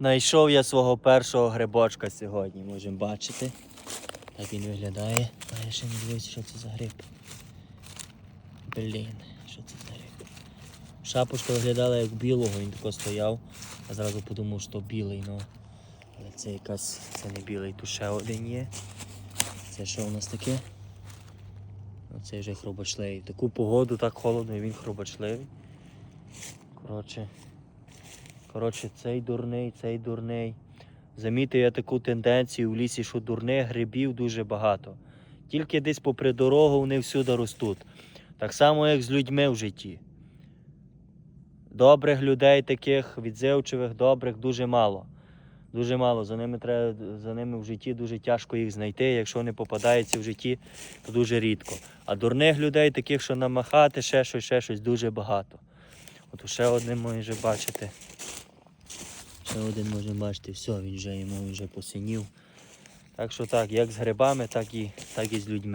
Найшов я свого першого грибочка сьогодні, можемо бачити. Так він виглядає. А я ще не дивлюся, що це за гриб. Блін, що це за гриб? Шапочка виглядала як білого, він тако стояв. Я зразу подумав, що білий, ну. Але це якась, це не білий, тут ще один є. Це що у нас таке? Оцей вже хробачливий. В таку погоду так холодно і він хробачливий. Коротше. Коротше, цей дурний, цей дурний. Замітив я таку тенденцію в лісі, що дурних грибів дуже багато. Тільки десь попри дорогу вони всюди ростуть. Так само, як з людьми в житті. Добрих людей, таких відзивчивих, добрих, дуже мало. Дуже мало. За ними треба за ними в житті дуже тяжко їх знайти. Якщо вони попадаються в житті, то дуже рідко. А дурних людей, таких, що намахати, ще щось, ще щось, дуже багато. От ще один може бачити. Один можемо бачити, все, він вже йому вже посинів. Так що так, як з грибами, так і, так і з людьми.